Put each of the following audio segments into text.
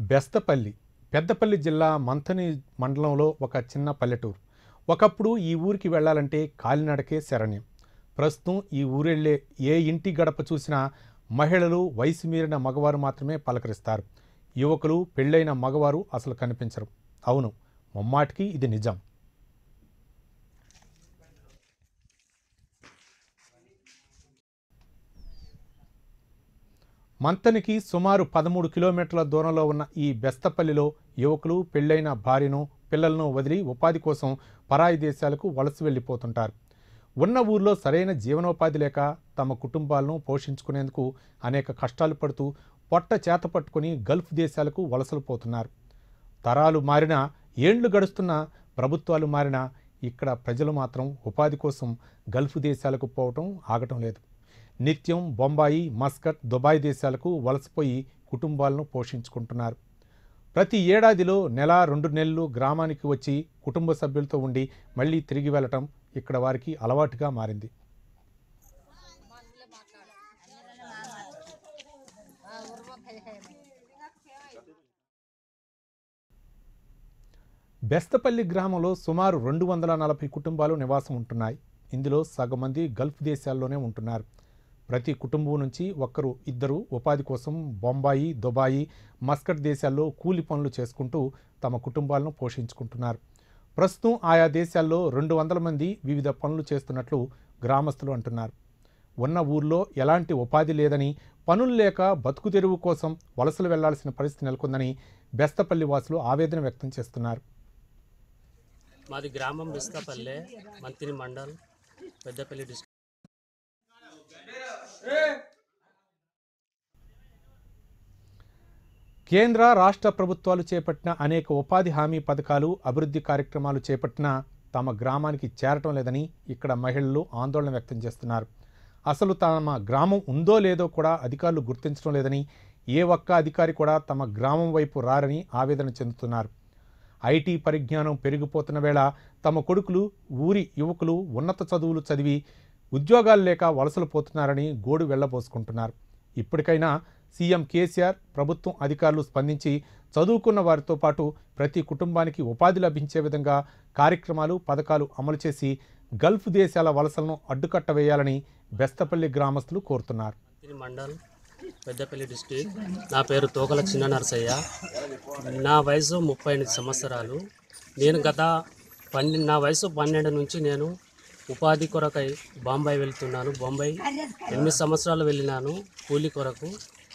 బెస్తపల్లి పెద్దపల్లి జిల్లా మంథని మండలంలో ఒక చిన్న పల్లెటూరు. ఒకప్పుడు ఈ ఊరికి వెళ్ళాలంటే కాలినడకే శరణ్యం. ప్రస్తుతం ఈ ఊరెళ్ళే ఏ ఇంటి గడప చూసినా మహిళలు వయసు మీరిన మగవారు మాత్రమే పలకరిస్తారు. యువకులు పెళ్ళైన మగవారు అసలు కనిపించరు. అవును ముమ్మాటికి ఇది నిజం. మంతనికి సుమారు పదమూడు కిలోమీటర్ల దూరంలో ఉన్న ఈ బెస్తపల్లిలో యువకులు పెళ్ళైన భార్యను పిల్లలను వదిలి ఉపాధి కోసం పరాయి దేశాలకు వలస వెళ్ళిపోతుంటారు. ఉన్న ఊర్లో సరైన జీవనోపాధి లేక తమ కుటుంబాలను పోషించుకునేందుకు అనేక కష్టాలు పడుతూ పొట్ట చేత పట్టుకుని గల్ఫ్ దేశాలకు వలసలు పోతున్నారు. తరాలు మారినా ఏండ్లు గడుస్తున్నా ప్రభుత్వాలు మారినా ఇక్కడ ప్రజలు మాత్రం ఉపాధి కోసం గల్ఫ్ దేశాలకు పోవటం ఆగటం లేదు. నిత్యం బొంబాయి మస్కట్ దుబాయ్ దేశాలకు వలసపోయి కుటుంబాలను పోషించుకుంటున్నారు. ప్రతి ఏడాదిలో నెల రెండు నెలలు గ్రామానికి వచ్చి కుటుంబ సభ్యులతో ఉండి మళ్ళీ తిరిగి వెళ్ళటం ఇక్కడ వారికి అలవాటుగా మారింది. బెస్తపల్లి గ్రామంలో సుమారు రెండు వందల నలభై కుటుంబాలు నివాసం ఉంటున్నాయి. ఇందులో సగం మంది గల్ఫ్ దేశాల్లోనే ఉంటున్నారు. ప్రతి కుటుంబం నుంచి ఒక్కరు ఇద్దరు ఉపాధి కోసం బొంబాయి దుబాయి మస్కట్ దేశాల్లో కూలి పనులు చేసుకుంటూ తమ కుటుంబాలను పోషించుకుంటున్నారు. ప్రస్తుతం ఆయా దేశాల్లో రెండు వందల మంది వివిధ పనులు చేస్తున్నట్లు గ్రామస్తులు అంటున్నారు. ఉన్న ఊర్లో ఎలాంటి ఉపాధి లేదని పనులు లేక బతుకు తెరువు కోసం వలసలు వెళ్ళాల్సిన పరిస్థితి నెలకొందని బెస్తపల్లి వాసులు ఆవేదన వ్యక్తం చేస్తున్నారు. మాది గ్రామం బెస్తపల్లె మంత్రి మండల్ పెద్దపల్లి కేంద్ర రాష్ట్ర ప్రభుత్వాలు చేపట్టిన అనేక ఉపాధి హామీ పథకాలు అభివృద్ధి కార్యక్రమాలు చేపట్టినా తమ గ్రామానికి చేరటం లేదని ఇక్కడ మహిళలు ఆందోళన వ్యక్తం చేస్తున్నారు. అసలు తమ గ్రామం ఉందో లేదో కూడా అధికారులు గుర్తించడం లేదని ఏ ఒక్క అధికారి కూడా తమ గ్రామం వైపు రారని ఆవేదన చెందుతున్నారు. ఐటీ పరిజ్ఞానం పెరిగిపోతున్న వేళ తమ కొడుకులు ఊరి యువకులు ఉన్నత చదువులు చదివి ఉద్యోగాలు లేక వలసలు పోతున్నారని గోడు వెళ్ళబోసుకుంటున్నారు ఇప్పటికైనా సీఎం కేసీఆర్ ప్రభుత్వం అధికారులు స్పందించి చదువుకున్న వారితో పాటు ప్రతి కుటుంబానికి ఉపాధి లభించే విధంగా కార్యక్రమాలు పథకాలు అమలు చేసి గల్ఫ్ దేశాల వలసలను అడ్డుకట్ట వేయాలని బెస్తపల్లి గ్రామస్తులు కోరుతున్నారు. మండల్ పెద్దపల్లి డిస్ట్రిక్ట్. నా పేరు తోకల చిన్న నరసయ్య. నా వయసు ముప్పై ఎనిమిది సంవత్సరాలు. నేను గత పన్నె నా వయసు పన్నెండు నుంచి నేను ఉపాధి కొరకై బాంబాయి వెళ్తున్నాను. బొంబాయి ఎనిమిది సంవత్సరాలు వెళ్ళినాను కూలీ కొరకు.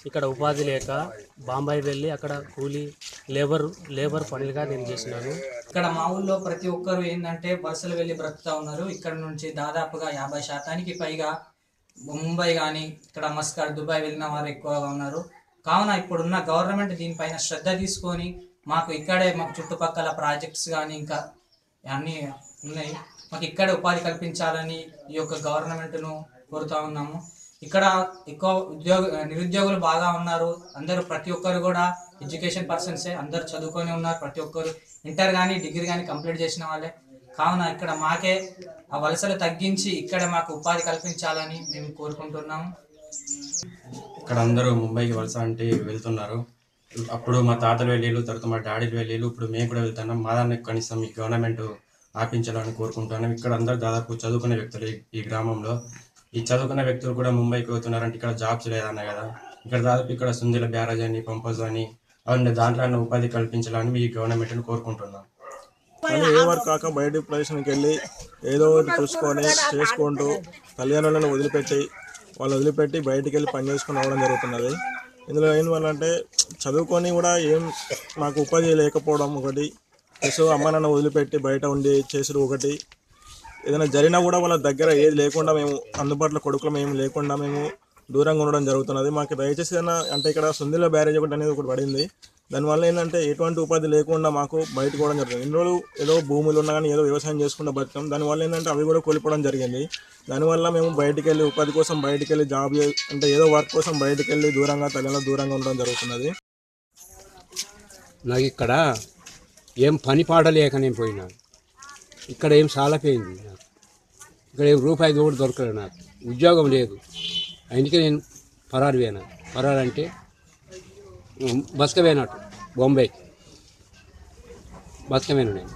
ఇక్కడ ఉపాధి లేక బాంబాయి వెళ్ళి అక్కడ కూలీ లేబర్ లేబర్ పనులుగా నేను చేసినాను. ఇక్కడ మా ఊళ్ళో ప్రతి ఒక్కరు ఏంటంటే బస్సులు వెళ్ళి బ్రతుకుతా ఉన్నారు. ఇక్కడ నుంచి దాదాపుగా యాభై శాతానికి పైగా ముంబై కానీ ఇక్కడ మస్కార్ దుబాయ్ వెళ్ళిన వారు ఎక్కువగా ఉన్నారు. కావున ఇప్పుడున్న గవర్నమెంట్ దీనిపైన శ్రద్ధ తీసుకొని మాకు ఇక్కడే మాకు చుట్టుపక్కల ప్రాజెక్ట్స్ కానీ ఇంకా అన్నీ ఉన్నాయి. మాకు ఇక్కడ ఉపాధి కల్పించాలని ఈ యొక్క గవర్నమెంట్ను కోరుతా ఉన్నాము. ఇక్కడ ఎక్కువ ఉద్యోగ నిరుద్యోగులు బాగా ఉన్నారు. అందరూ ప్రతి ఒక్కరు కూడా ఎడ్యుకేషన్ పర్సన్సే. అందరూ చదువుకొని ఉన్నారు. ప్రతి ఒక్కరు ఇంటర్ కానీ డిగ్రీ కానీ కంప్లీట్ చేసిన వాళ్ళే. కావున ఇక్కడ మాకే ఆ వలసలు తగ్గించి ఇక్కడ మాకు ఉపాధి కల్పించాలని మేము కోరుకుంటున్నాము. ఇక్కడ అందరూ ముంబైకి వలస అంటే వెళ్తున్నారు. అప్పుడు మా తాతలు వెళ్ళేళ్ళు తర్వాత మా డాడీలు వెళ్ళేళ్ళు ఇప్పుడు మేము కూడా వెళ్తున్నాం. మా దాన్ని కనీసం ఈ గవర్నమెంట్ ఆపించాలని కోరుకుంటున్నాం. ఇక్కడ అందరూ దాదాపు చదువుకునే వ్యక్తులు ఈ- గ్రామంలో. ఈ చదువుకున్న వ్యక్తులు కూడా ముంబైకి పోతున్నారంటే ఇక్కడ జాబ్స్ లేదన్న కదా. ఇక్కడ దాదాపు ఇక్కడ సుందిల బ్యారేజ్ అని పంపస్ అని అవన్నీ దాంట్లో అన్న ఉపాధి కల్పించాలని ఈ గవర్నమెంట్ని కోరుకుంటున్నాం. కానీ ఏ వర్క్ కాక బయట ప్రదేశానికి వెళ్ళి ఏదో ఒకటి చూసుకొని చేసుకుంటూ తల్లిదండ్రులను వదిలిపెట్టి వాళ్ళు వదిలిపెట్టి బయటికి వెళ్ళి పని చేసుకుని రావడం జరుగుతున్నది. ఇందులో ఏం వాళ్ళంటే చదువుకొని కూడా ఏం మాకు ఉపాధి లేకపోవడం ఒకటి ప్లస్ అమ్మ నాన్న వదిలిపెట్టి బయట ఉండి చేసుడు ఒకటి. ఏదైనా జరిగినా కూడా వాళ్ళ దగ్గర ఏది లేకుండా మేము అందుబాటులో కొడుకులు మేము లేకుండా మేము దూరంగా ఉండడం జరుగుతున్నది. మాకు దయచేసి ఏదైనా అంటే ఇక్కడ సుందిల బ్యారేజ్ ఒకటి అనేది ఒకటి పడింది. దానివల్ల ఏంటంటే ఎటువంటి ఉపాధి లేకుండా మాకు బయట కూడా జరుగుతుంది ఇన్ని రోజులు ఏదో భూములు ఉన్నా కానీ ఏదో వ్యవసాయం చేసుకుంటూ బతికాం. దానివల్ల ఏంటంటే అవి కూడా కోల్పోవడం జరిగింది. దానివల్ల మేము బయటికి వెళ్ళి ఉపాధి కోసం బయటికి వెళ్ళి జాబ్ అంటే ఏదో వర్క్ కోసం బయటికి వెళ్ళి దూరంగా తల్లిలో దూరంగా ఉండడం జరుగుతున్నది. నాకు ఇక్కడ ఏం పని పాడలేక నేను పోయినాను ఇక్కడ ఏం సాలపోయింది. నాకు ఇక్కడ ఏం రూపాయి కూడా దొరకలేదు నాకు. ఉద్యోగం లేదు. అందుకే నేను పరారు పోయినా. పరారు అంటే బస్క పోయినట్టు బొంబాయి బతకమేను నేను.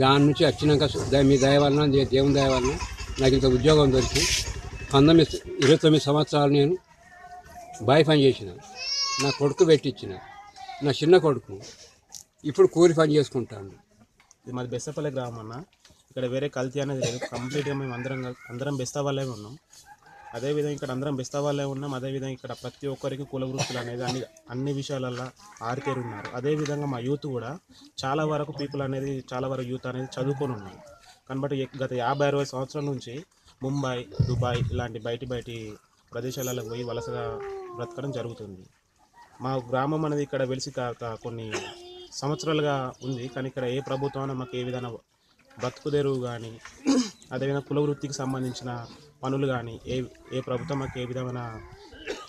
దాని నుంచి వచ్చినాక మీ దయ వలన దేవుని దయ వలన నాకు ఇంత ఉద్యోగం దొరికి పంతొమ్మిది ఇరవై తొమ్మిది సంవత్సరాలు నేను బాయ్ పని చేసిన. నా కొడుకు పెట్టించిన నా చిన్న కొడుకు. ఇప్పుడు కూలి పని చేసుకుంటాను. ఇది మాది బెస్తపల్లి గ్రామం అన్న. ఇక్కడ వేరే కల్తీ అనేది లేదు. కంప్లీట్గా మేము అందరం అందరం బెస్తా వాళ్ళే ఉన్నాం అదేవిధంగా ఇక్కడ అందరం బెస్తా వాళ్ళే ఉన్నాం అదేవిధంగా ఇక్కడ ప్రతి ఒక్కరికి కుల వృత్తులు అనేది అన్ని అన్ని విషయాలలో ఆరితేరు ఉన్నారు అదేవిధంగా మా యూత్ కూడా చాలా వరకు పీపుల్ అనేది చాలా వరకు యూత్ అనేది చదువుకొని ఉన్నారు. కాబట్టి గత యాభై అరవై సంవత్సరాల నుంచి ముంబై దుబాయ్ ఇలాంటి బయటి బయటి ప్రదేశాలలో పోయి వలసగా బ్రతకడం జరుగుతుంది. మా గ్రామం అనేది ఇక్కడ వెలిసి కాక కొన్ని సంవత్సరాలుగా ఉంది. కానీ ఇక్కడ ఏ ప్రభుత్వం మాకు ఏ విధంగా బ్రతుకుదెరువు కానీ అదేవిధంగా కులవృత్తికి సంబంధించిన పనులు కానీ ఏ ఏ ప్రభుత్వం మాకు ఏ విధమైన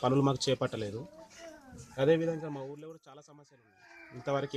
పనులు మాకు చేపట్టలేదు. అదేవిధంగా మా ఊళ్ళో కూడా చాలా సమస్యలు ఉన్నాయి. ఇంతవరకు